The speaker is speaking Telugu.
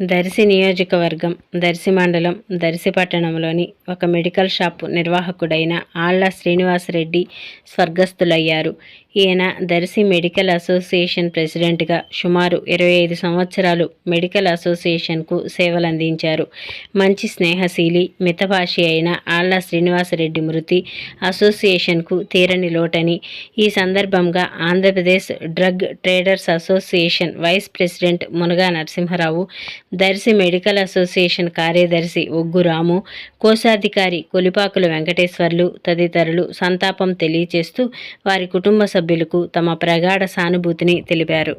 దర్శి నియోజకవర్గం దర్శి మండలం దర్శి పట్టణంలోని ఒక మెడికల్ షాపు నిర్వాహకుడైన ఆళ్ళ శ్రీనివాసరెడ్డి స్వర్గస్థులయ్యారు. ఈయన దర్శి మెడికల్ అసోసియేషన్ ప్రెసిడెంట్గా సుమారు ఇరవై ఐదు సంవత్సరాలు మెడికల్ అసోసియేషన్కు సేవలందించారు. మంచి స్నేహశీలి మితభాషి అయిన ఆళ్ళ శ్రీనివాసరెడ్డి మృతి అసోసియేషన్కు తీరని లోటని ఈ సందర్భంగా Andhra Pradesh drug traders association vice president Munaga Narasimharao Darsi medical association కార్యదర్శి ఒగ్గు రాము కోశాధికారి కొలిపాకుల వెంకటేశ్వర్లు తదితరులు సంతాపం తెలియచేస్తూ వారి కుటుంబ సభ్యులకు తమ ప్రగాఢ సానుభూతిని తెలిపారు.